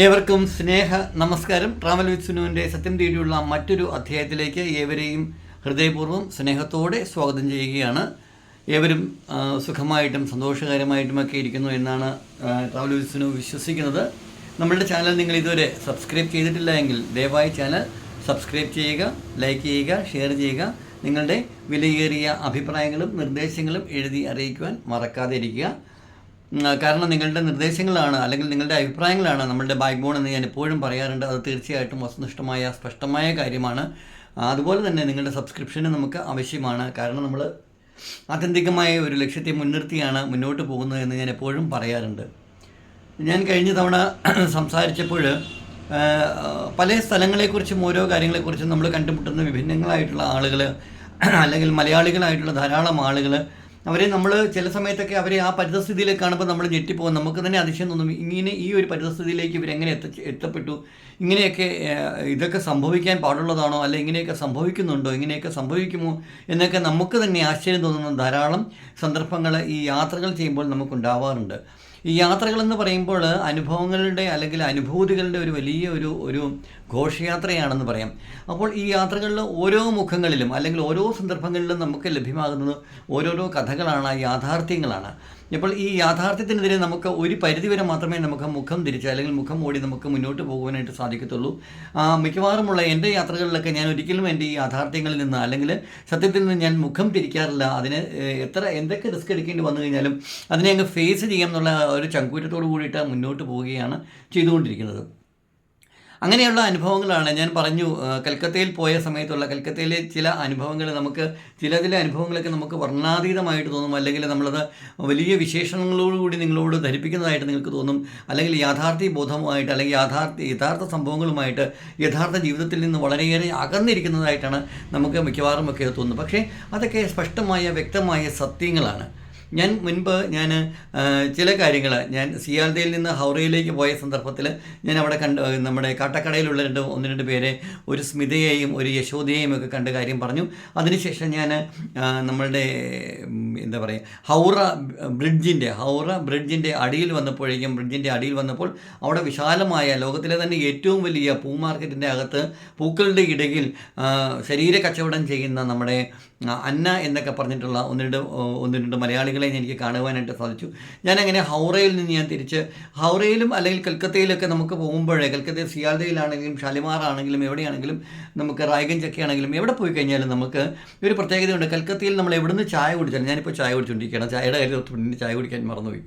ഏവർക്കും സ്നേഹ നമസ്കാരം. Travel with സുനുവിന്റെ സത്യം തേടിയുള്ള മറ്റൊരു അധ്യായത്തിലേക്ക് ഏവരെയും ഹൃദയപൂർവം സ്നേഹത്തോടെ സ്വാഗതം ചെയ്യുകയാണ്. ഏവരും സുഖമായിട്ടും സന്തോഷകരമായിട്ടുമൊക്കെ ഇരിക്കുന്നു എന്നാണ് ട്രാവൽ വിത്ത് സുനു വിശ്വസിക്കുന്നത്. നമ്മളുടെ ചാനൽ നിങ്ങൾ ഇതുവരെ സബ്സ്ക്രൈബ് ചെയ്തിട്ടില്ല എങ്കിൽ ദയവായി ചാനൽ സബ്സ്ക്രൈബ് ചെയ്യുക ലൈക്ക് ചെയ്യുക ഷെയർ ചെയ്യുക. നിങ്ങളുടെ വിലയേറിയ അഭിപ്രായങ്ങളും നിർദ്ദേശങ്ങളും എഴുതി അറിയിക്കുവാൻ മറക്കാതെ ഇരിക്കുക കാരണം നിങ്ങളുടെ നിർദ്ദേശങ്ങളാണ് അല്ലെങ്കിൽ നിങ്ങളുടെ അഭിപ്രായങ്ങളാണ് നമ്മളുടെ ബാക്ക് ബോൺ എന്ന് ഞാൻ എപ്പോഴും പറയാറുണ്ട്. അത് തീർച്ചയായിട്ടും വസ്തുനിഷ്ഠമായ സ്പഷ്ടമായ കാര്യമാണ്. അതുപോലെ തന്നെ നിങ്ങളുടെ സബ്സ്ക്രിപ്ഷന് നമുക്ക് ആവശ്യമാണ്. കാരണം നമ്മൾ ആത്യന്തികമായ ഒരു ലക്ഷ്യത്തെ മുൻനിർത്തിയാണ് മുന്നോട്ട് പോകുന്നത് എന്ന് ഞാൻ എപ്പോഴും പറയാറുണ്ട്. ഞാൻ കഴിഞ്ഞ തവണ സംസാരിച്ചപ്പോൾ പല സ്ഥലങ്ങളെക്കുറിച്ചും ഓരോ കാര്യങ്ങളെക്കുറിച്ചും നമ്മൾ കണ്ടുമുട്ടുന്ന വിഭിന്നങ്ങളായിട്ടുള്ള ആളുകൾ അല്ലെങ്കിൽ മലയാളികളായിട്ടുള്ള ധാരാളം ആളുകൾ അവരെ നമ്മൾ ചില സമയത്തൊക്കെ അവരെ ആ പരിതസ്ഥിതിയിലേക്ക് കാണുമ്പോൾ നമ്മൾ ഞെട്ടിപ്പോകും നമുക്ക് തന്നെ അതിശയം തോന്നും ഇങ്ങനെ ഈ ഒരു പരിതസ്ഥിതിയിലേക്ക് ഇവരെങ്ങനെ എത്ത എത്തപ്പെട്ടു? ഇങ്ങനെയൊക്കെ ഇതൊക്കെ സംഭവിക്കാൻ പാടുള്ളതാണോ? അല്ലെ ഇങ്ങനെയൊക്കെ സംഭവിക്കുന്നുണ്ടോ? ഇങ്ങനെയൊക്കെ സംഭവിക്കുമോ? എന്നൊക്കെ നമുക്ക് തന്നെ ആശ്ചര്യം തോന്നുന്ന ധാരാളം സന്ദർഭങ്ങൾ ഈ യാത്രകൾ ചെയ്യുമ്പോൾ നമുക്കുണ്ടാവാറുണ്ട്. ഈ യാത്രകൾ എന്ന് പറയുമ്പോൾ അനുഭവങ്ങളുടെ അല്ലെങ്കിൽ അനുഭൂതികളുടെ ഒരു വലിയ ഒരു ഒരു ഘോഷയാത്രയാണെന്ന് പറയാം. അപ്പോൾ ഈ യാത്രകളിൽ ഓരോ മുഖങ്ങളിലും അല്ലെങ്കിൽ ഓരോ സന്ദർഭങ്ങളിലും നമുക്ക് ലഭ്യമാകുന്നത് ഓരോരോ കഥകളാണ് യാഥാർത്ഥ്യങ്ങളാണ്. ഇപ്പോൾ ഈ യാഥാർത്ഥ്യത്തിനെതിരെ നമുക്ക് ഒരു പരിധിവരെ മാത്രമേ നമുക്ക് മുഖം തിരിച്ച് അല്ലെങ്കിൽ മുഖം ഓടി നമുക്ക് മുന്നോട്ട് പോകുവാനായിട്ട് സാധിക്കത്തുള്ളൂ. മിക്കവാറുമുള്ള എന്റെ യാത്രകളിലൊക്കെ ഞാൻ ഒരിക്കലും എന്റെ ഈ യാഥാർത്ഥ്യങ്ങളിൽ നിന്ന് അല്ലെങ്കിൽ സത്യത്തിൽ നിന്ന് ഞാൻ മുഖം തിരിക്കാറില്ല. അതിന് എത്ര എന്തൊക്കെ റിസ്ക് എടുക്കേണ്ടി വന്നു കഴിഞ്ഞാലും അതിനെ അങ്ങ് ഫേസ് ചെയ്യാം എന്നുള്ള ഒരു ചങ്കൂറ്റത്തോടു കൂടിയിട്ട് മുന്നോട്ട് പോവുകയാണ് ചെയ്തുകൊണ്ടിരിക്കുന്നത്. അങ്ങനെയുള്ള അനുഭവങ്ങളാണ്. ഞാൻ പറഞ്ഞു കൽക്കത്തയിൽ പോയ സമയത്തുള്ള കൽക്കത്തയിലെ ചില അനുഭവങ്ങൾ നമുക്ക് ചില ചില അനുഭവങ്ങളൊക്കെ നമുക്ക് വർണാതീതമായിട്ട് തോന്നും. അല്ലെങ്കിൽ നമ്മളത് വലിയ വിശേഷണങ്ങളോടുകൂടി നിങ്ങളോട് ധരിപ്പിക്കുന്നതായിട്ട് നിങ്ങൾക്ക് തോന്നും. അല്ലെങ്കിൽ യാഥാർത്ഥ്യ ബോധവുമായിട്ട് അല്ലെങ്കിൽ യാഥാർത്ഥ്യ യഥാർത്ഥ സംഭവങ്ങളുമായിട്ട് യഥാർത്ഥ ജീവിതത്തിൽ നിന്ന് വളരെയേറെ അകന്നിരിക്കുന്നതായിട്ടാണ് നമുക്ക് മിക്കവാറും ഒക്കെ തോന്നുന്നത്. പക്ഷേ അതൊക്കെ സ്പഷ്ടമായ വ്യക്തമായ സത്യങ്ങളാണ്. ഞാൻ മുൻപ് ഞാൻ ചില കാര്യങ്ങൾ ഞാൻ സിയാൽദയിൽ നിന്ന് ഹൗറയിലേക്ക് പോയ സന്ദർഭത്തിൽ ഞാൻ അവിടെ കണ്ട് നമ്മുടെ കാട്ടക്കടയിലുള്ള രണ്ട് ഒന്ന് രണ്ട് പേരെ ഒരു സ്മിതയെയും ഒരു യശോദയെയും ഒക്കെ കണ്ട കാര്യം പറഞ്ഞു. അതിനുശേഷം ഞാൻ നമ്മളുടെ എന്താ പറയുക ഹൗറ ബ്രിഡ്ജിന്റെ ഹൗറ ബ്രിഡ്ജിന്റെ അടിയിൽ വന്നപ്പോഴേക്കും ബ്രിഡ്ജിന്റെ അടിയിൽ വന്നപ്പോൾ അവിടെ വിശാലമായ ലോകത്തിലെ തന്നെ ഏറ്റവും വലിയ പൂ മാർക്കറ്റിന്റെ അകത്ത് പൂക്കളുടെ ഇടയിൽ ശരീര കച്ചവടം ചെയ്യുന്ന നമ്മുടെ അന്ന എന്നൊക്കെ പറഞ്ഞിട്ടുള്ള ഒന്ന് രണ്ട് ഒന്ന് രണ്ട് മലയാളികളെ എനിക്ക് കാണുവാനായിട്ട് സാധിച്ചു. ഞാനങ്ങനെ ഹൗറയിൽ നിന്ന് ഞാൻ തിരിച്ച് ഹൗറയിലും അല്ലെങ്കിൽ കൽക്കത്തയിലൊക്കെ നമുക്ക് പോകുമ്പോഴേ കൽക്കത്ത സിയാൽദയിലാണെങ്കിലും ഷാലിമാറാണെങ്കിലും എവിടെയാണെങ്കിലും നമുക്ക് റായ്ഗഞ്ച് ആണെങ്കിലും എവിടെ പോയി കഴിഞ്ഞാലും നമുക്ക് ഒരു പ്രത്യേകതയുണ്ട്. കൽക്കത്തയിൽ നമ്മൾ എവിടുന്ന് ചായ കുടിച്ചാലും ഞാനിപ്പോൾ ചായ കുടിച്ചുകൊണ്ടിരിക്കുകയാണ് ചായയുടെ കാര്യം ചായ കുടിക്കാൻ മറന്നുപോയി.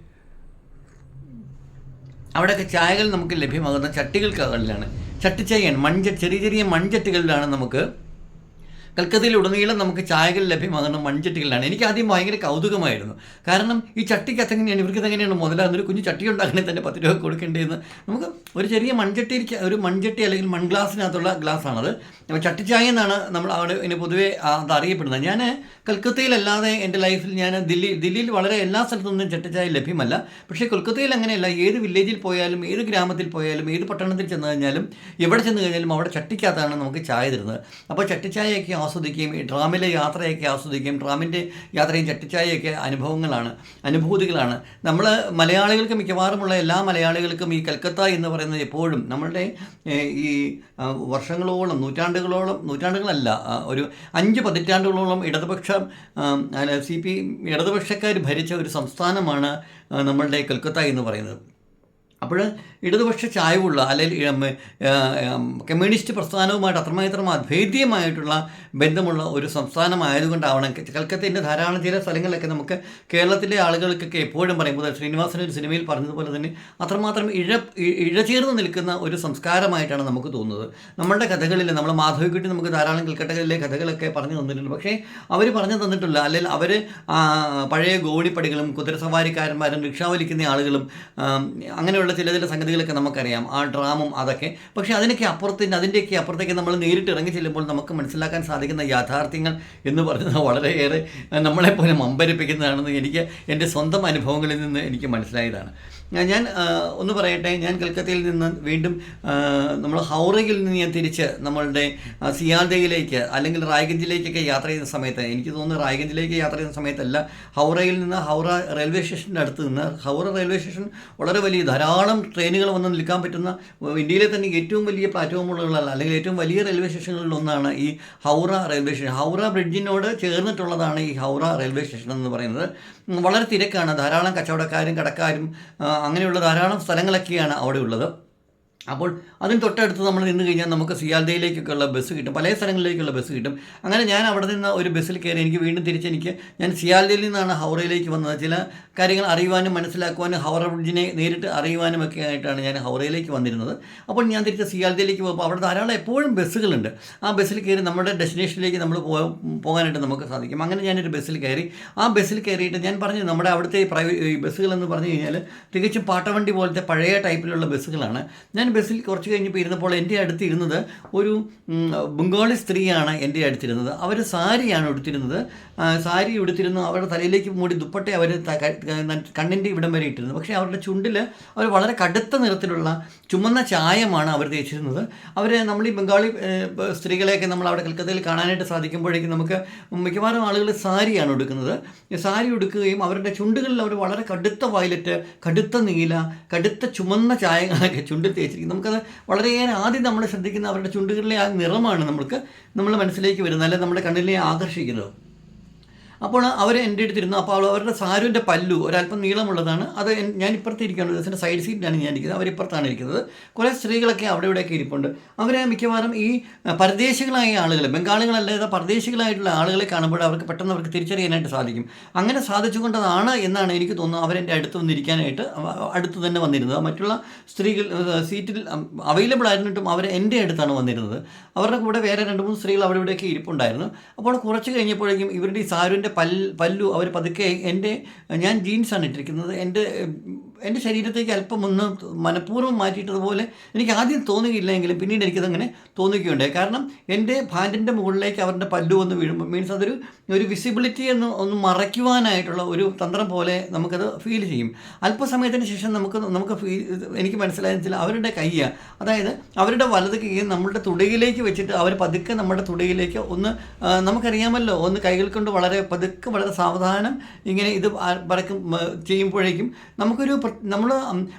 അവിടെയൊക്കെ ചായകൾ നമുക്ക് ലഭ്യമാകുന്ന ചട്ടികൾക്കകളിലാണ് ചട്ടിച്ചായയാണ് മൺച ചെറിയ ചെറിയ മൺചട്ടികളിലാണ് നമുക്ക് കൽക്കത്തയിൽ ഉടനീളം നമുക്ക് ചായകൾ ലഭ്യമാകുന്ന മൺചട്ടികളിലാണ് എനിക്ക് ആദ്യം ഭയങ്കര കൗതുകമായിരുന്നു. കാരണം ഈ ചട്ടിക്കകത്ത് എങ്ങനെയാണ് ഇവർക്ക് എങ്ങനെയാണ് മുതലാകുന്ന ഒരു കുഞ്ഞു ചട്ടി ഉണ്ടാക്കണമെങ്കിൽ തന്നെ പത്ത് രൂപ കൊടുക്കേണ്ടതെന്ന് നമുക്ക് ഒരു ചെറിയ മൺചട്ടി ഒരു മൺചട്ടി അല്ലെങ്കിൽ മൺഗ്ലാസിനകത്തുള്ള ഗ്ലാസ്സാണത്. അപ്പോൾ ചട്ടിച്ചായ എന്നാണ് നമ്മൾ അവിടെ ഇനി പൊതുവേ അത് അറിയപ്പെടുന്നത്. ഞാൻ കൽക്കത്തയിലല്ലാതെ എന്റെ ലൈഫിൽ ഞാൻ ദില്ലി ദില്ലിയിൽ വളരെ എല്ലാ സ്ഥലത്തൊന്നും ചട്ടിച്ചായ ലഭ്യമല്ല. പക്ഷേ കൊൽക്കത്തയിൽ അങ്ങനെയല്ല. ഏത് വില്ലേജിൽ പോയാലും ഏത് ഗ്രാമത്തിൽ പോയാലും ഏത് പട്ടണത്തിൽ ചെന്ന് കഴിഞ്ഞാലും എവിടെ ചെന്ന് കഴിഞ്ഞാലും അവിടെ ചട്ടിക്കകത്താണ് നമുക്ക് ചായ തരുന്നത്. അപ്പോൾ ചട്ടിച്ചായയൊക്കെ ആസ്വദിക്കുകയും ഈ ട്രാമിലെ യാത്രയൊക്കെ ആസ്വദിക്കുകയും ട്രാമിന്റെ യാത്രയും ചട്ടിച്ചായയൊക്കെ അനുഭവങ്ങളാണ് അനുഭൂതികളാണ്. നമ്മൾ മലയാളികൾക്ക് മിക്കവാറുമുള്ള എല്ലാ മലയാളികൾക്കും ഈ കൽക്കത്ത എന്ന് പറയുന്നത് എപ്പോഴും നമ്മളുടെ ഈ വർഷങ്ങളോളം നൂറ്റാണ്ടുകളോളം നൂറ്റാണ്ടുകളല്ല ഒരു അഞ്ച് പതിറ്റാണ്ടുകളോളം ഇടതുപക്ഷ സി പി ഇടതുപക്ഷക്കാർ ഭരിച്ച ഒരു സംസ്ഥാനമാണ് നമ്മളുടെ കൽക്കത്ത എന്ന് പറയുന്നത്. അപ്പോൾ ഇടതുപക്ഷ ചായവുള്ള അല്ലെങ്കിൽ കമ്മ്യൂണിസ്റ്റ് പ്രസ്ഥാനവുമായിട്ട് അത്രമാത്രം അഭേദ്യമായിട്ടുള്ള ബന്ധമുള്ള ഒരു സംസ്ഥാനമായതുകൊണ്ടാവണം. കൽക്കത്തിന്റെ ധാരാളം ചില സ്ഥലങ്ങളിലൊക്കെ നമുക്ക് കേരളത്തിലെ ആളുകൾക്കൊക്കെ എപ്പോഴും പറയുമ്പോൾ ശ്രീനിവാസൻ ഒരു സിനിമയിൽ പറഞ്ഞതുപോലെ തന്നെ അത്രമാത്രം ഇഴ ഇഴചേർന്ന് നിൽക്കുന്ന ഒരു സംസ്കാരമായിട്ടാണ് നമുക്ക് തോന്നുന്നത്. നമ്മളുടെ കഥകളിൽ നമ്മൾ മാധവിക്കുട്ടി നമുക്ക് ധാരാളം കൽക്കട്ടകളിലെ കഥകളൊക്കെ പറഞ്ഞു തന്നിട്ടുണ്ട്. പക്ഷേ അവർ പറഞ്ഞു തന്നിട്ടില്ല. അല്ലെങ്കിൽ അവർ പഴയ ഗോണിപ്പടികളും കുതിരസവാരിക്കാരന്മാരും രക്ഷാവലിക്കുന്ന ആളുകളും അങ്ങനെയുള്ള ചില ചില സംഗതികളൊക്കെ നമുക്കറിയാം. ആ ഡ്രാമും അതൊക്കെ. പക്ഷേ അതിനൊക്കെ അപ്പുറത്തിന് അതിന്റെയൊക്കെ അപ്പുറത്തേക്ക് നമ്മൾ നേരിട്ട് ഇറങ്ങി ചെല്ലുമ്പോൾ നമുക്ക് മനസ്സിലാക്കാൻ സാധിക്കുന്ന യാഥാർത്ഥ്യങ്ങൾ എന്ന് പറയുന്നത് വളരെയേറെ നമ്മളെപ്പോലെ മമ്പരിപ്പിക്കുന്നതാണെന്ന് എനിക്ക് എന്റെ സ്വന്തം അനുഭവങ്ങളിൽ നിന്ന് എനിക്ക് മനസ്സിലായതാണ്. ഞാൻ- ഒന്ന് പറയട്ടെ. ഞാൻ കൽക്കത്തയിൽ നിന്ന് വീണ്ടും നമ്മൾ ഹൗറയിൽ നിന്ന് ഞാൻ തിരിച്ച് നമ്മളുടെ സിയാൽദയിലേക്ക് അല്ലെങ്കിൽ റായ്ഗഞ്ചിലേക്കൊക്കെ യാത്ര ചെയ്യുന്ന സമയത്ത് എനിക്ക് തോന്നുന്നു റായ്ഗഞ്ചിലേക്ക് യാത്ര ചെയ്യുന്ന സമയത്തല്ല ഹൗറയിൽ നിന്ന് ഹൗറ റെയിൽവേ സ്റ്റേഷന്റെ അടുത്ത് നിന്ന് ഹൗറ റെയിൽവേ സ്റ്റേഷൻ വളരെ വലിയ ധാരാളം ട്രെയിനുകൾ വന്ന് നിൽക്കാൻ പറ്റുന്ന ഇന്ത്യയിലെ തന്നെ ഏറ്റവും വലിയ പ്ലാറ്റ്ഫോമുകളിലല്ല അല്ലെങ്കിൽ ഏറ്റവും വലിയ റെയിൽവേ സ്റ്റേഷനുകളിൽ ഒന്നാണ് ഈ ഹൗറ റെയിൽവേ സ്റ്റേഷൻ. ഹൗറ ബ്രിഡ്ജിനോട് ചേർന്നിട്ടുള്ളതാണ് ഈ ഹൗറ റെയിൽവേ സ്റ്റേഷൻ എന്ന് പറയുന്നത്. വളരെ തിരക്കാണ്. ധാരാളം കച്ചവടക്കാരും കടക്കാരും അങ്ങനെയുള്ള ധാരാളം സ്ഥലങ്ങളൊക്കെയാണ് അവിടെ ഉള്ളത്. അപ്പോൾ അതിന് തൊട്ടടുത്ത് നമ്മൾ നിന്ന് കഴിഞ്ഞാൽ നമുക്ക് സിയാൽദയിലേക്കൊക്കെയുള്ള ബസ് കിട്ടും. പല സ്ഥലങ്ങളിലേക്കുള്ള ബസ് കിട്ടും. അങ്ങനെ ഞാൻ അവിടെ നിന്ന് ഒരു ബസ്സിൽ കയറി എനിക്ക് വീണ്ടും തിരിച്ച് എനിക്ക് ഞാൻ സിയാൽദയിൽ നിന്നാണ് ഹൗറയിലേക്ക് വന്നത്. ചില കാര്യങ്ങൾ അറിയുവാനും മനസ്സിലാക്കുവാനും ഹൗറ ബ്രിഡ്ജിനെ നേരിട്ട് അറിയുവാനും ഒക്കെ ആയിട്ടാണ് ഞാൻ ഹൗറയിലേക്ക് വന്നിരുന്നത്. അപ്പോൾ ഞാൻ തിരിച്ച് സിയാൽദയിലേക്ക് പോകുമ്പോൾ അവിടെ ധാരാളം എപ്പോഴും ബസ്സുകളുണ്ട്. ആ ബസ്സിൽ കയറി നമ്മുടെ ഡെസ്റ്റിനേഷനിലേക്ക് നമ്മൾ പോകാനായിട്ട് നമുക്ക് സാധിക്കും. അങ്ങനെ ഞാനൊരു ബസ്സിൽ കയറി. ആ ബസ്സിൽ കയറിയിട്ട് ഞാൻ പറഞ്ഞു നമ്മുടെ അവിടുത്തെ പ്രൈവറ്റ് ബസ്സുകളെന്ന് പറഞ്ഞു കഴിഞ്ഞാൽ തികച്ചും പാട്ടവണ്ടി പോലത്തെ പഴയ ടൈപ്പിലുള്ള ബസ്സുകളാണ്. ഞാൻ ബസ്സിൽ കുറച്ച് കഴിഞ്ഞപ്പോൾ ഇരുന്നപ്പോൾ എന്റെ അടുത്തിരുന്നത് ഒരു ബംഗാളി സ്ത്രീയാണ് എന്റെ അടുത്തിരുന്നത്. അവർ സാരിയാണ് ഉടുത്തിരുന്നത്. സാരി ഉടുത്തിരുന്നു. അവരുടെ തലയിലേക്ക് മൂടി ദുപ്പട്ടെ അവർ കണ്ണിന്റെ ഇവിടം വരെ ഇട്ടിരുന്നു പക്ഷേ അവരുടെ ചുണ്ടിൽ അവർ വളരെ കടുത്ത നിറത്തിലുള്ള ചുമന്ന ചായമാണ് അവർ തേച്ചിരുന്നത്. അവർ നമ്മൾ ഈ ബംഗാളി സ്ത്രീകളെയൊക്കെ നമ്മൾ അവിടെ കൽക്കത്തയിൽ കാണാനായിട്ട് സാധിക്കുമ്പോഴേക്കും നമുക്ക് മിക്കവാറും ആളുകൾ സാരിയാണ് ഉടുക്കുന്നത്. സാരി ഉടുക്കുകയും അവരുടെ ചുണ്ടുകളിൽ അവർ വളരെ കടുത്ത വയലറ്റ് കടുത്ത നീല കടുത്ത ചുമന്ന ചായങ്ങളൊക്കെ ചുണ്ടിൽ തേച്ചിരിക്കും നമുക്കത് വളരെയേറെ ആദ്യം നമ്മൾ ശ്രദ്ധിക്കുന്ന അവരുടെ ചുണ്ടുകളിലെ ആ നിറമാണ് നമുക്ക് നമ്മുടെ മനസ്സിലേക്ക് വരുന്നത്. അല്ലെങ്കിൽ നമ്മുടെ കണ്ണിലേക്ക് ആകർഷിക്കുന്നത്. അപ്പോൾ അവർ എന്റെ അടുത്തിരുന്നു. അപ്പോൾ അവരുടെ സാരുവിന്റെ പല്ലു ഒരല്പം നീളമുള്ളതാണ്. അത് ഞാൻ ഇപ്പുറത്തിരിക്കുന്നത് ദിവസത്തിന്റെ സൈഡ് സീറ്റിലാണ് ഞാൻ ഇരിക്കുന്നത്. അവരിപ്പുറത്താണ് ഇരിക്കുന്നത്. കുറേ സ്ത്രീകളൊക്കെ അവിടെ ഇവിടെയൊക്കെ ഇരിപ്പുണ്ട്. അവരെ മിക്കവാറും ഈ പരദേശികളായ ആളുകൾ ബംഗാളികളല്ലാതെ പരദേശികളായിട്ടുള്ള ആളുകളെ കാണുമ്പോൾ അവർക്ക് പെട്ടെന്ന് അവർക്ക് തിരിച്ചറിയാനായിട്ട് സാധിക്കും. അങ്ങനെ സാധിച്ചുകൊണ്ടതാണ് എന്നാണ് എനിക്ക് തോന്നുന്നത് അവരെന്റെ അടുത്ത് വന്നിരിക്കാനായിട്ട് അടുത്ത് തന്നെ വന്നിരുന്നത്. മറ്റുള്ള സ്ത്രീകൾ സീറ്റിൽ അവൈലബിൾ ആയിരുന്നിട്ടും അവർ എന്റെ അടുത്താണ് വന്നിരുന്നത്. അവരുടെ കൂടെ വേറെ രണ്ട് മൂന്ന് സ്ത്രീകൾ അവിടെ ഇവിടെയൊക്കെ ഇരിപ്പുണ്ടായിരുന്നു. അപ്പോൾ കുറച്ച് കഴിഞ്ഞപ്പോഴേക്കും ഇവരുടെ ഈ സാരുവിന്റെ പൽ പല്ലു അവർ പതുക്കെ എന്റെ ഞാൻ ജീൻസാണ് ഇട്ടിരിക്കുന്നത്. എന്റെ എന്റെ ശരീരത്തേക്ക് അല്പം ഒന്ന് മനഃപൂർവം മാറ്റിയിട്ടതുപോലെ എനിക്ക് ആദ്യം തോന്നുകയില്ലെങ്കിലും പിന്നീട് എനിക്കതങ്ങനെ തോന്നുകയുണ്ടായി. കാരണം എന്റെ പാന്റിന്റെ മുകളിലേക്ക് അവരുടെ പല്ലു ഒന്ന് വീഴുമ്പോൾ മീൻസ് അതൊരു ഒരു വിസിബിലിറ്റി എന്ന് ഒന്ന് മറയ്ക്കുവാനായിട്ടുള്ള ഒരു തന്ത്രം പോലെ നമുക്കത് ഫീൽ ചെയ്യും. അല്പസമയത്തിന് ശേഷം നമുക്ക് നമുക്ക് ഫീൽ എനിക്ക് മനസ്സിലായെന്ന് അവരുടെ കയ്യ അതായത് അവരുടെ വലത് കൈ നമ്മളുടെ തുടയിലേക്ക് വെച്ചിട്ട് അവർ പതുക്കെ നമ്മുടെ തുടയിലേക്ക് ഒന്ന് നമുക്കറിയാമല്ലോ ഒന്ന് കൈകൾ കൊണ്ട് വളരെ പതുക്കെ വളരെ സാവധാനം ഇങ്ങനെ ഇത് വരക്കും ചെയ്യുമ്പോഴേക്കും നമുക്കൊരു നമ്മൾ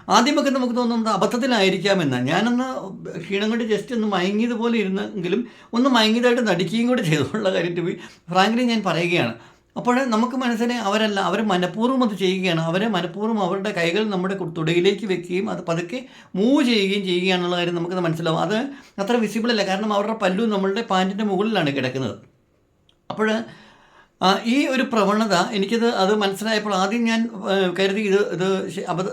ആദ്യമൊക്കെ നമുക്ക് തോന്നുന്നത് അബദ്ധത്തിലായിരിക്കാമെന്ന്. ഞാനൊന്ന് ക്ഷീണം കൊണ്ട് ജസ്റ്റ് ഒന്ന് മയങ്ങിയതുപോലെ ഇരുന്നെങ്കിലും ഒന്ന് മയങ്ങിയതായിട്ട് നടിക്കുകയും കൂടെ ചെയ്തുള്ള കാര്യം ബി ഫ്രാങ്ക്ലി ഞാൻ പറയുകയാണ്. അപ്പോൾ നമുക്ക് മനസ്സിനെ അവരല്ല അവർ മനഃപൂർവം അത് ചെയ്യുകയാണ്. അവരെ മനഃപൂർവം അവരുടെ കൈകൾ നമ്മുടെ തുടയിലേക്ക് വെക്കുകയും അത് പതുക്കെ മൂവ് ചെയ്യുകയും ചെയ്യുകയാണെന്നുള്ള കാര്യം നമുക്കത് മനസ്സിലാവും. അത് അത്ര വിസിബിൾ അല്ല. കാരണം അവരുടെ പല്ലു നമ്മളുടെ പാന്റിന്റെ മുകളിലാണ് കിടക്കുന്നത്. അപ്പോൾ ഈ ഒരു പ്രവണത എനിക്കത് അത് മനസ്സിലായപ്പോൾ ആദ്യം ഞാൻ കരുതി ഇത് ഇത്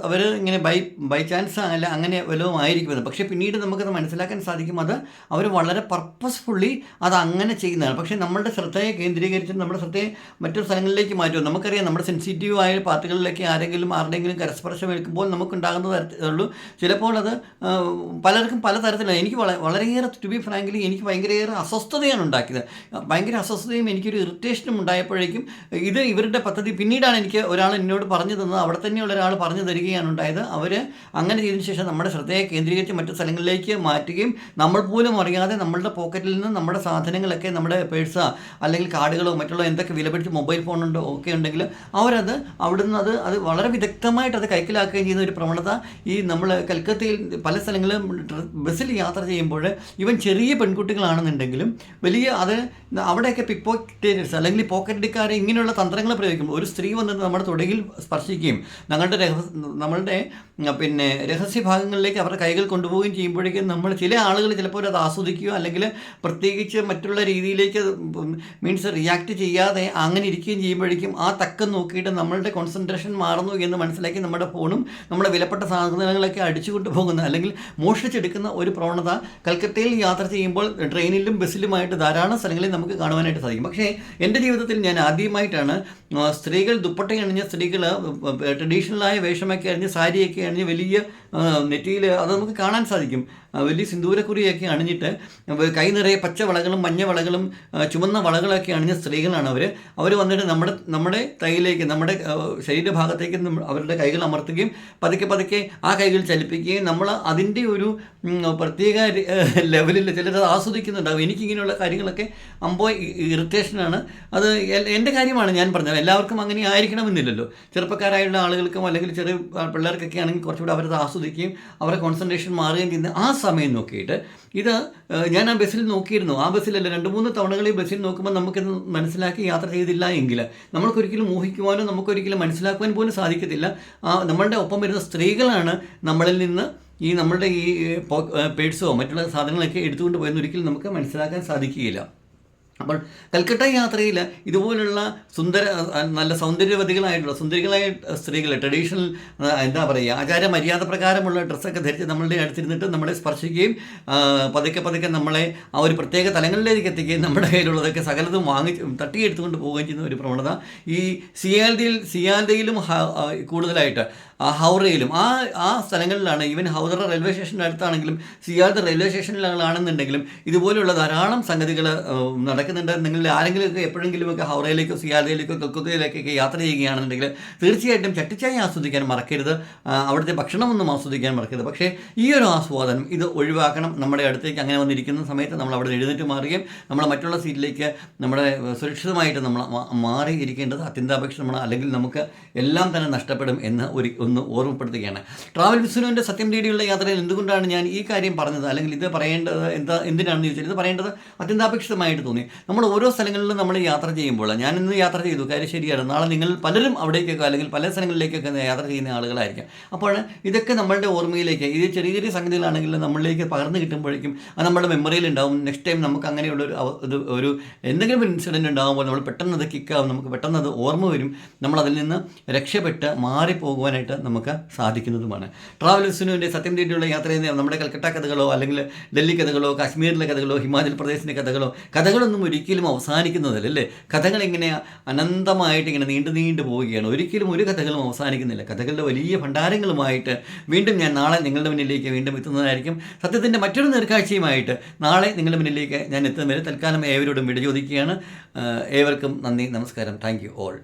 അവർ ഇങ്ങനെ ബൈ ബൈ ചാൻസ് അല്ല അങ്ങനെ വല്ലതും ആയിരിക്കുമെന്ന്. പക്ഷേ പിന്നീട് നമുക്കത് മനസ്സിലാക്കാൻ സാധിക്കും. അത് അവർ വളരെ പർപ്പസ്ഫുള്ളി അത് അങ്ങനെ ചെയ്യുന്നതാണ്. പക്ഷേ നമ്മളുടെ ശ്രദ്ധയെ കേന്ദ്രീകരിച്ച് നമ്മുടെ ശ്രദ്ധയെ മറ്റൊരു സ്ഥലങ്ങളിലേക്ക് മാറ്റും നമുക്കറിയാം നമ്മുടെ സെൻസിറ്റീവായ പാർട്ടുകളിലേക്ക് ആരെങ്കിലും ആരുടെയെങ്കിലും കരസ്പർശം എടുക്കുമ്പോൾ നമുക്കുണ്ടാകുന്ന തരത്തിലുള്ളൂ ചിലപ്പോൾ അത് പലർക്കും പല തരത്തിലാണ്. എനിക്ക് വള വളരെയേറെ ടു ബി ഫ്രാങ്ക്ലി എനിക്ക് ഭയങ്കരയേറെ അസ്വസ്ഥതയാണ് ഉണ്ടാക്കിയത്. ഭയങ്കര അസ്വസ്ഥതയും എനിക്കൊരു ഇറിറ്റേഷനും ഉണ്ടായപ്പോഴേക്കും ഇത് ഇവരുടെ പദ്ധതി. പിന്നീടാണ് എനിക്ക് ഒരാൾ എന്നോട് പറഞ്ഞു തന്നത്. അവിടെ തന്നെയുള്ള ഒരാൾ പറഞ്ഞു തരികയാണ് ഉണ്ടായത്. അവർ അങ്ങനെ ചെയ്തതിന് ശേഷം നമ്മുടെ ശ്രദ്ധയെ കേന്ദ്രീകരിച്ച് മറ്റു സ്ഥലങ്ങളിലേക്ക് മാറ്റുകയും നമ്മൾ പോലും അറിയാതെ നമ്മളുടെ പോക്കറ്റിൽ നിന്ന് നമ്മുടെ സാധനങ്ങളൊക്കെ നമ്മുടെ പേഴ്സോ അല്ലെങ്കിൽ കാർഡുകളോ മറ്റുള്ള എന്തൊക്കെ വിലപിടിച്ച് മൊബൈൽ ഫോണുണ്ടോ ഒക്കെ ഉണ്ടെങ്കിൽ അവരത് അവിടുന്ന് അത് അത് വളരെ വിദഗ്ധമായിട്ട് അത് കൈക്കലാക്കുകയും ചെയ്യുന്ന ഒരു പ്രവണത ഈ നമ്മൾ കൽക്കത്തയിൽ പല സ്ഥലങ്ങളിലും ബസ്സിൽ യാത്ര ചെയ്യുമ്പോൾ ഇവൻ ചെറിയ പെൺകുട്ടികളാണെന്നുണ്ടെങ്കിലും വലിയ അത് അവിടെയൊക്കെ പിക് പോക്കറ്റേഴ്സ് അല്ലെങ്കിൽ പോക്കറ്റടിക്കാരെ ഇങ്ങനെയുള്ള തന്ത്രങ്ങൾ പ്രയോഗിക്കും. ഒരു സ്ത്രീ വന്നിട്ട് നമ്മുടെ തുടയിൽ സ്പർശിക്കുകയും ഞങ്ങളുടെ രഹ നമ്മളുടെ പിന്നെ രഹസ്യ ഭാഗങ്ങളിലേക്ക് അവരുടെ കൈകൾ കൊണ്ടുപോവുകയും ചെയ്യുമ്പോഴേക്കും നമ്മൾ ചില ആളുകൾ ചിലപ്പോൾ അത് ആസ്വദിക്കുകയോ അല്ലെങ്കിൽ പ്രത്യേകിച്ച് മറ്റുള്ള രീതിയിലേക്ക് മീൻസ് റിയാക്ട് ചെയ്യാതെ അങ്ങനെ ഇരിക്കുകയും ചെയ്യുമ്പോഴേക്കും ആ തക്കം നോക്കിയിട്ട് നമ്മളുടെ കോൺസെൻട്രേഷൻ മാറുന്നു എന്ന് മനസ്സിലാക്കി നമ്മുടെ ഫോണും നമ്മുടെ വിലപ്പെട്ട സാധനങ്ങളൊക്കെ അടിച്ചുകൊണ്ട് പോകുന്ന അല്ലെങ്കിൽ മോഷ്ടിച്ചെടുക്കുന്ന ഒരു പ്രവണത കൽക്കത്തയിൽ യാത്ര ചെയ്യുമ്പോൾ ട്രെയിനിലും ബസ്സിലുമായിട്ട് ധാരാളം സ്ഥലങ്ങളിൽ നമുക്ക് കാണുവാനായിട്ട് സാധിക്കും. പക്ഷേ എന്റെ ജീവിതത്തിൽ ഞാൻ ആദ്യമായിട്ടാണ് സ്ത്രീകൾ ദുപ്പട്ടയണിഞ്ഞ സ്ത്രീകൾ ട്രഡീഷണലായ വേഷമൊക്കെ അണിഞ്ഞ് സാരിയൊക്കെ അണിഞ്ഞ് വലിയ നെറ്റിയിൽ അത് നമുക്ക് കാണാൻ സാധിക്കും. വലിയ സിന്ദൂരക്കുറിയൊക്കെ അണിഞ്ഞിട്ട് കൈ നിറയെ പച്ച വളകളും മഞ്ഞ വളകളും ചുമന്ന വളകളൊക്കെ അണിഞ്ഞ സ്ത്രീകളാണ് അവർ അവർ വന്നിട്ട് നമ്മുടെ നമ്മുടെ തൈയിലേക്ക് നമ്മുടെ ശരീരഭാഗത്തേക്ക് അവരുടെ കൈകൾ അമർത്തുകയും പതുക്കെ പതുക്കെ ആ കൈകൾ ചലിപ്പിക്കുകയും നമ്മൾ അതിന്റെ ഒരു പ്രത്യേക ലെവലിൽ ചിലത് ആസ്വദിക്കുന്നുണ്ടാവും എനിക്കിങ്ങനെയുള്ള കാര്യങ്ങളൊക്കെ അമ്പോ ഇറിറ്റേഷനാണ്. അത് എന്റെ കാര്യമാണ് ഞാൻ പറഞ്ഞത്. എല്ലാവർക്കും അങ്ങനെ ആയിരിക്കണമെന്നില്ലല്ലോ. ചെറുപ്പക്കാരായുള്ള ആളുകൾക്കും അല്ലെങ്കിൽ ചെറിയ പിള്ളേർക്കൊക്കെ ആണെങ്കിൽ കുറച്ചുകൂടെ അവരത് ആസ്വദിക്കുകയും അവരുടെ കോൺസെൻട്രേഷൻ മാറുകയും ചെയ്യുന്ന ആ സമയം നോക്കിയിട്ട് ഇത് ഞാൻ ആ ബസ്സിൽ നോക്കിയിരുന്നു. ആ ബസ്സിലല്ല രണ്ട് മൂന്ന് തവണകൾ ഈ ബസ്സിൽ നോക്കുമ്പോൾ നമുക്കിത് മനസ്സിലാക്കി യാത്ര ചെയ്തില്ല എങ്കിൽ നമ്മൾക്കൊരിക്കലും ഊഹിക്കുവാനോ നമുക്കൊരിക്കലും മനസ്സിലാക്കുവാൻ പോലും സാധിക്കത്തില്ല. നമ്മളുടെ ഒപ്പം വരുന്ന സ്ത്രീകളാണ് നമ്മളിൽ നിന്ന് ഈ നമ്മളുടെ ഈ പേഴ്സോ മറ്റുള്ള സാധനങ്ങളൊക്കെ എടുത്തുകൊണ്ട് പോയെന്ന് ഒരിക്കലും നമുക്ക് മനസ്സിലാക്കാൻ സാധിക്കുകയില്ല. അപ്പോൾ കൽക്കട്ട യാത്രയിൽ ഇതുപോലുള്ള സുന്ദര നല്ല സൗന്ദര്യവതികളായിട്ടുള്ള സുന്ദരികളായ സ്ത്രീകൾ ട്രഡീഷണൽ എന്താ പറയുക ആചാര മര്യാദ പ്രകാരമുള്ള ഡ്രസ്സൊക്കെ ധരിച്ച് നമ്മളുടെ അടുത്തിരുന്നിട്ട് നമ്മളെ സ്പർശിക്കുകയും പതുക്കെ പതുക്കെ നമ്മളെ ആ ഒരു പ്രത്യേക തലങ്ങളിലേക്ക് എത്തിക്കുകയും നമ്മുടെ കയ്യിലുള്ളതൊക്കെ സകലതും വാങ്ങി തട്ടിയെടുത്തുകൊണ്ട് പോവുകയും ചെയ്യുന്ന ഒരു പ്രവണത ഈ സിയാൽദിയിൽ സിയാൽദയിലും കൂടുതലായിട്ട് ഹൗറയിലും ആ ആ സ്ഥലങ്ങളിലാണ് ഈവൻ ഹൗറ റെയിൽവേ സ്റ്റേഷന്റെ അടുത്താണെങ്കിലും സിയാൽദ റെയിൽവേ സ്റ്റേഷനിലാണെന്നുണ്ടെങ്കിലും ഇതുപോലുള്ള ധാരാളം സംഗതികൾ നടക്കുന്നുണ്ട്. നിങ്ങൾ ആരെങ്കിലുമൊക്കെ എപ്പോഴെങ്കിലുമൊക്കെ ഹൗറയിലേക്കോ സിയാലയിലേക്കോ കൊൽക്കത്തയിലേക്കൊക്കെ യാത്ര ചെയ്യുകയാണെന്നുണ്ടെങ്കിൽ തീർച്ചയായിട്ടും ചട്ടിച്ചായ ആസ്വദിക്കാൻ മറക്കരുത്. അവിടുത്തെ ഭക്ഷണമൊന്നും ആസ്വദിക്കാൻ മറക്കരുത്. പക്ഷേ ഈ ഒരു ആസ്വാദനം ഇത് ഒഴിവാക്കണം. നമ്മുടെ അടുത്തേക്ക് അങ്ങനെ വന്നിരിക്കുന്ന സമയത്ത് നമ്മൾ അവിടെ എഴുന്നേറ്റ് മാറുകയും നമ്മൾ മറ്റുള്ള സീറ്റിലേക്ക് നമ്മുടെ സുരക്ഷിതമായിട്ട് നമ്മൾ മാറിയിരിക്കേണ്ടത് അത്യന്താപേക്ഷിതമാണ്. അല്ലെങ്കിൽ നമുക്ക് എല്ലാം തന്നെ നഷ്ടപ്പെടും എന്ന് ഒരു ഒന്ന് ഓർമ്മപ്പെടുത്തുകയാണ്. ട്രാവൽ വിസുനുവിന്റെ സത്യം തേടിയുള്ള യാത്രയിൽ എന്തുകൊണ്ടാണ് ഞാൻ ഈ കാര്യം പറഞ്ഞത്? അല്ലെങ്കിൽ ഇത് പറയേണ്ടത് എന്താ എന്തിനാണെന്ന് ചോദിച്ചാൽ ഇത് പറയേണ്ടത് അത്യന്താപേക്ഷിതമായിട്ട് തോന്നി. നമ്മൾ ഓരോ സ്ഥലങ്ങളിലും നമ്മൾ യാത്ര ചെയ്യുമ്പോൾ ഞാൻ ഇന്ന് യാത്ര ചെയ്തു. കാര്യം ശരിയാണ്. നാളെ നിങ്ങൾ പലരും അവിടേക്കൊക്കെ അല്ലെങ്കിൽ പല സ്ഥലങ്ങളിലേക്കൊക്കെ യാത്ര ചെയ്യുന്ന ആളുകളായിരിക്കും. അപ്പോൾ ഇതൊക്കെ നമ്മളുടെ ഓർമ്മയിലേക്ക് ഇത് ചെറിയ ചെറിയ സംഗതികളാണെങ്കിലും നമ്മളിലേക്ക് പകർന്നു കിട്ടുമ്പോഴേക്കും അത് നമ്മുടെ മെമ്മറിയിൽ ഉണ്ടാവും. നെക്സ്റ്റ് ടൈം നമുക്ക് അങ്ങനെയുള്ള ഒരു ഒരു എന്തെങ്കിലും ഒരു ഇൻസിഡന്റ് ഉണ്ടാകുമ്പോൾ നമ്മൾ പെട്ടെന്ന് അത് കിക്കാവും നമുക്ക് പെട്ടെന്ന് അത് ഓർമ്മ വരും. നമ്മൾ അതിൽ നിന്ന് രക്ഷപ്പെട്ട് മാറിപ്പോകുവാനായിട്ട് നമുക്ക് സാധിക്കുന്നതുമാണ്. ട്രാവൽ വിസുനുവിന്റെ സത്യം തേടിയുള്ള യാത്ര നമ്മുടെ കൽക്കട്ട കഥകളോ അല്ലെങ്കിൽ ഡൽഹി കഥകളോ കാശ്മീരിലെ കഥകളോ ഹിമാചൽ പ്രദേശിന്റെ കഥകളോ കഥകളൊന്നും ഒരിക്കലും അവസാനിക്കുന്നതല്ല? അല്ലേ കഥകൾ ഇങ്ങനെ അനന്തമായിട്ട് ഇങ്ങനെ നീണ്ടു നീണ്ടു പോവുകയാണ്. ഒരിക്കലും ഒരു കഥകളും അവസാനിക്കുന്നില്ല. കഥകളുടെ വലിയ ഭണ്ഡാരങ്ങളുമായിട്ട് വീണ്ടും ഞാൻ നാളെ നിങ്ങളുടെ മുന്നിലേക്ക് വീണ്ടും എത്തുന്നതായിരിക്കും സത്യത്തിന്റെ മറ്റൊരു നേർക്കാഴ്ചയുമായിട്ട് നാളെ നിങ്ങളുടെ മുന്നിലേക്ക് ഞാൻ എത്തുന്നവരെ തൽക്കാലം ഏവരോടും വിട ചോദിക്കുകയാണ്. ഏവർക്കും നന്ദി നമസ്കാരം. Thank you all.